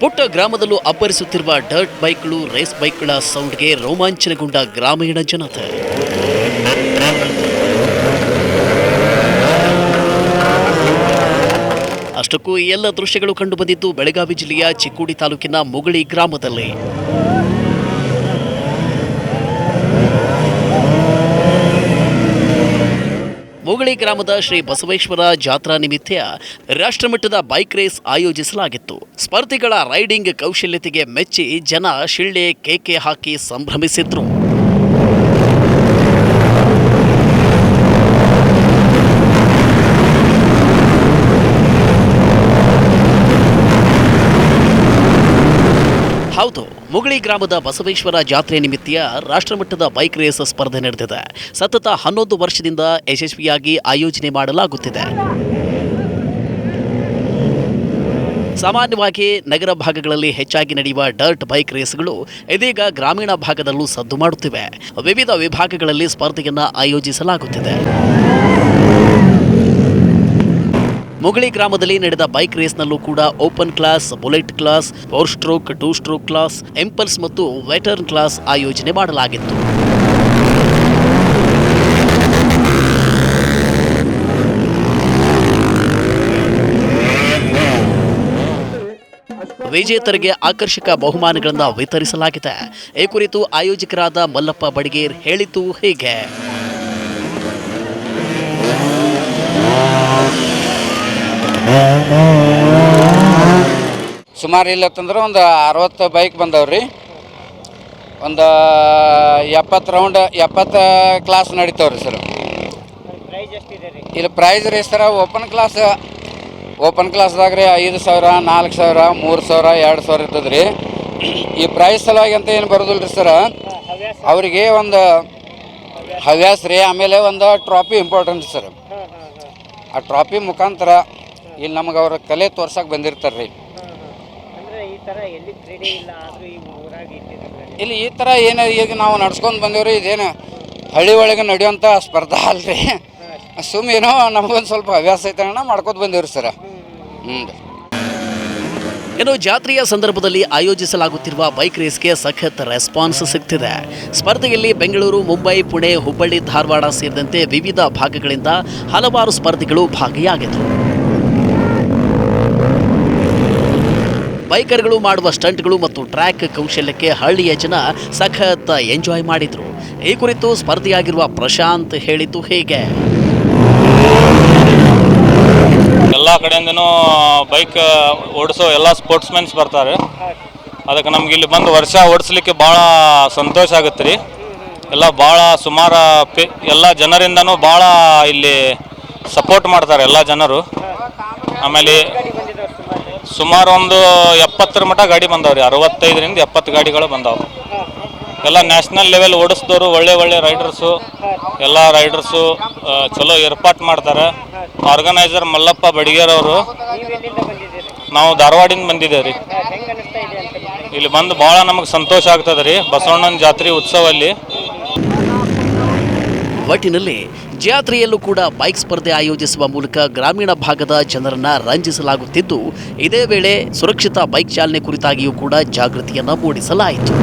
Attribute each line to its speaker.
Speaker 1: ಪುಟ್ಟ ಗ್ರಾಮದಲ್ಲೂ ಅಬ್ಬರಿಸುತ್ತಿರುವ ಡರ್ಟ್ ಬೈಕ್ಗಳು ರೇಸ್ ಬೈಕ್ಗಳ ಸೌಂಡ್ಗೆ ರೋಮಾಂಚನಗೊಂಡ ಗ್ರಾಮೀಣ ಜನತೆ. ಅಷ್ಟಕ್ಕೂ ಈ ಎಲ್ಲ ದೃಶ್ಯಗಳು ಕಂಡುಬಂದಿದ್ದು ಬೆಳಗಾವಿ ಜಿಲ್ಲೆಯ ಚಿಕ್ಕೋಡಿ ತಾಲೂಕಿನ ಮುಗಳಿ ಗ್ರಾಮದಲ್ಲಿ. ಮುಗಳಿ ಗ್ರಾಮದ ಶ್ರೀ ಬಸವೇಶ್ವರ ಜಾತ್ರಾ ನಿಮಿತ್ತ ರಾಷ್ಟ್ರಮಟ್ಟದ ಬೈಕ್ ರೇಸ್ ಆಯೋಜಿಸಲಾಗಿತ್ತು. ಸ್ಪರ್ಧಿಗಳ ರೈಡಿಂಗ್ ಕೌಶಲ್ಯತೆಗೆ ಮೆಚ್ಚಿ ಜನ ಶಿಳ್ಳೆ ಕೇಕೆ ಹಾಕಿ ಸಂಭ್ರಮಿಸಿದ್ರು. ಹೌದು ಮುಗಳಿ ಗ್ರಾಮದ ಬಸವೇಶ್ವರ ಜಾತ್ರೆ ನಿಮಿತ್ತ ರಾಷ್ಟ್ರಮಟ್ಟದ ಬೈಕ್ ರೇಸ್ ಸ್ಪರ್ಧೆ ನಡೆದಿದೆ. ಸತತ ಹನ್ನೊಂದು ವರ್ಷದಿಂದ ಯಶಸ್ವಿಯಾಗಿ ಆಯೋಜನೆ ಮಾಡಲಾಗುತ್ತಿದೆ. ಸಾಮಾನ್ಯವಾಗಿ ನಗರ ಭಾಗಗಳಲ್ಲಿ ಹೆಚ್ಚಾಗಿ ನಡೆಯುವ ಡರ್ಟ್ ಬೈಕ್ ರೇಸ್ಗಳು ಇದೀಗ ಗ್ರಾಮೀಣ ಭಾಗದಲ್ಲೂ ಸದ್ದು ಮಾಡುತ್ತಿವೆ. ವಿವಿಧ ವಿಭಾಗಗಳಲ್ಲಿ ಸ್ಪರ್ಧೆಯನ್ನು ಆಯೋಜಿಸಲಾಗುತ್ತಿದೆ. ಮುಗಳಿ ಗ್ರಾಮದಲ್ಲಿ ನಡೆದ ಬೈಕ್ ರೇಸ್ನಲ್ಲೂ ಕೂಡ open class bullet class four stroke two stroke class ಎಂಪಲ್ಸ್ ಮತ್ತು ವೆಟರ್ನ್ ಕ್ಲಾಸ್ ಆಯೋಜನೆ ಮಾಡಲಾಗಿತ್ತು. ವಿಜೇತರಿಗೆ ಆಕರ್ಷಕ ಬಹುಮಾನಗಳನ್ನು ವಿತರಿಸಲಾಗಿದೆ. ಈ ಕುರಿತು ಆಯೋಜಕರಾದ ಮಲ್ಲಪ್ಪ ಬಡಿಗೇರ್ ಹೇಳಿತು ಹೀಗೆ.
Speaker 2: ಸುಮಾರು ಇಲ್ಲತ್ತಂದ್ರೆ ಒಂದು ಅರವತ್ತು ಬೈಕ್ ಬಂದವ್ರಿ. ಒಂದು ಎಪ್ಪತ್ತು ರೌಂಡ್ ಎಪ್ಪತ್ತು ಕ್ಲಾಸ್ ನಡೀತಾವ್ರಿ ಸರ್ ಇಲ್ಲಿ ಪ್ರೈಸ್ ರೀ ಸರ ಓಪನ್ ಕ್ಲಾಸ್ ಓಪನ್ ಕ್ಲಾಸ್ದಾಗ ರೀ ಐದು ಸಾವಿರ ನಾಲ್ಕು ಸಾವಿರ ಮೂರು ಸಾವಿರ ಎರಡು ಸಾವಿರ ಇರ್ತದೆ ರೀ ಈ ಪ್ರೈಸ್ ಸಲುವಾಗಿ ಅಂತ ಏನು ಬರೋದಿಲ್ಲ ರೀ ಸರ ಅವರಿಗೆ ಒಂದು ಹವ್ಯಾಸ ರೀ ಆಮೇಲೆ ಒಂದು ಟ್ರಾಫಿ ಇಂಪಾರ್ಟೆಂಟ್ ಸರ್ ಆ ಟ್ರಾಫಿ ಮುಖಾಂತರ ಇಲ್ಲಿ ನಮಗೆ ಅವ್ರ ಕಲೆ ತೋರ್ಸಕ್ಕೆ ಬಂದಿರ್ತಾರೆ ರೀ
Speaker 3: ಅಂದ್ರೆ ಈ ತರ ಎಲ್ಲಿ ಕ್ರೀಡೆ ಇಲ್ಲ ಆದ್ರೂ ಈ
Speaker 2: ಥರ ಏನು ಈಗ ನಾವು ನಡ್ಸ್ಕೊಂಡು ಬಂದೇವ್ರಿ ಇದೇನು ಹಳ್ಳಿ ಒಳಗೆ ನಡೆಯುವಂಥ ಸ್ಪರ್ಧಾ ಅಲ್ರಿ. ಸುಮ್ಮ ಏನೋ ನಮಗೊಂದು ಸ್ವಲ್ಪ ಹವ್ಯಾಸ ಐತೆ ಅಣ್ಣ ಮಾಡ್ಕೊತ ಬಂದೇವ್ರಿ ಸರ. ಹ್ಞೂ
Speaker 1: ಇನ್ನು ಜಾತ್ರೆಯ ಸಂದರ್ಭದಲ್ಲಿ ಆಯೋಜಿಸಲಾಗುತ್ತಿರುವ ಬೈಕ್ ರೇಸ್ಗೆ ಸಖತ್ ರೆಸ್ಪಾನ್ಸ್ ಸಿಗ್ತಿದೆ. ಸ್ಪರ್ಧೆಯಲ್ಲಿ ಬೆಂಗಳೂರು ಮುಂಬೈ ಪುಣೆ ಹುಬ್ಬಳ್ಳಿ ಧಾರವಾಡ ಸೇರಿದಂತೆ ವಿವಿಧ ಭಾಗಗಳಿಂದ ಹಲವಾರು ಸ್ಪರ್ಧಿಗಳು ಭಾಗಿಯಾಗಿದ್ದರು ಬೈಕರ್ಗಳು ಮಾಡುವ ಸ್ಟಂಟ್ಗಳು ಮತ್ತು ಟ್ರ್ಯಾಕ್ ಕೌಶಲ್ಯಕ್ಕೆ ಹಳ್ಳಿಯ ಜನ ಸಖತ್ ಎಂಜಾಯ್ ಮಾಡಿದ್ರು. ಈ ಕುರಿತು ಸ್ಪರ್ಧಿಯಾಗಿರುವ ಪ್ರಶಾಂತ್ ಹೇಳಿದ್ದು ಹೇಗೆ?
Speaker 4: ಎಲ್ಲ ಕಡೆಯಿಂದನೂ ಬೈಕ್ ಓಡಿಸೋ ಎಲ್ಲ ಸ್ಪೋರ್ಟ್ಸ್ಮೆನ್ಸ್ ಬರ್ತಾರೆ. ಅದಕ್ಕೆ ನಮ್ಗೆ ಇಲ್ಲಿ ಬಂದು ವರ್ಷ ಓಡಿಸ್ಲಿಕ್ಕೆ ಭಾಳ ಸಂತೋಷ ಆಗುತ್ತೆ ರೀ. ಎಲ್ಲ ಭಾಳ ಸುಮಾರು ಪೇ, ಎಲ್ಲ ಜನರಿಂದನೂ ಭಾಳ ಇಲ್ಲಿ ಸಪೋರ್ಟ್ ಮಾಡ್ತಾರೆ ಎಲ್ಲ ಜನರು. ಆಮೇಲೆ ಸುಮಾರು ಒಂದು ಎಪ್ಪತ್ತರ ಮಟ್ಟ ಗಾಡಿ ಬಂದವ್ರಿ. ಅರವತ್ತೈದರಿಂದ ಎಪ್ಪತ್ತು ಗಾಡಿಗಳು ಬಂದಾವೆ. ಎಲ್ಲ ನ್ಯಾಷನಲ್ ಲೆವೆಲ್ ಓಡಿಸಿದವರು ಒಳ್ಳೆ ಒಳ್ಳೆ ರೈಡರ್ಸು, ಎಲ್ಲ ರೈಡರ್ಸು ಚಲೋ ಏರ್ಪಾಟ್ ಮಾಡ್ತಾರೆ. ಆರ್ಗನೈಸರ್ ಮಲ್ಲಪ್ಪ ಬಡಿಗೇರ್ ಅವರು
Speaker 3: ನೀವ್
Speaker 4: ಧಾರವಾಡಿಂದ ಬಂದಿದ್ದೇವೆ ರೀ? ಇಲ್ಲಿ ಬಂದು ಭಾಳ ನಮಗೆ ಸಂತೋಷ ಆಗ್ತದೆ ರೀ. ಬಸವಣ್ಣನ ಜಾತ್ರೆ ಉತ್ಸವಲ್ಲಿ.
Speaker 1: ಒಟ್ಟಿನಲ್ಲಿ ಜಾತ್ರೆಯಲ್ಲೂ ಕೂಡ ಬೈಕ್ ಸ್ಪರ್ಧೆ ಆಯೋಜಿಸುವ ಮೂಲಕ ಗ್ರಾಮೀಣ ಭಾಗದ ಜನರನ್ನ ರಂಜಿಸಲಾಗುತ್ತಿದ್ದು, ಇದೇ ವೇಳೆ ಸುರಕ್ಷಿತ ಬೈಕ್ ಚಾಲನೆ ಕುರಿತಾಗಿಯೂ ಕೂಡ ಜಾಗೃತಿಯನ್ನು ಮೂಡಿಸಲಾಯಿತು.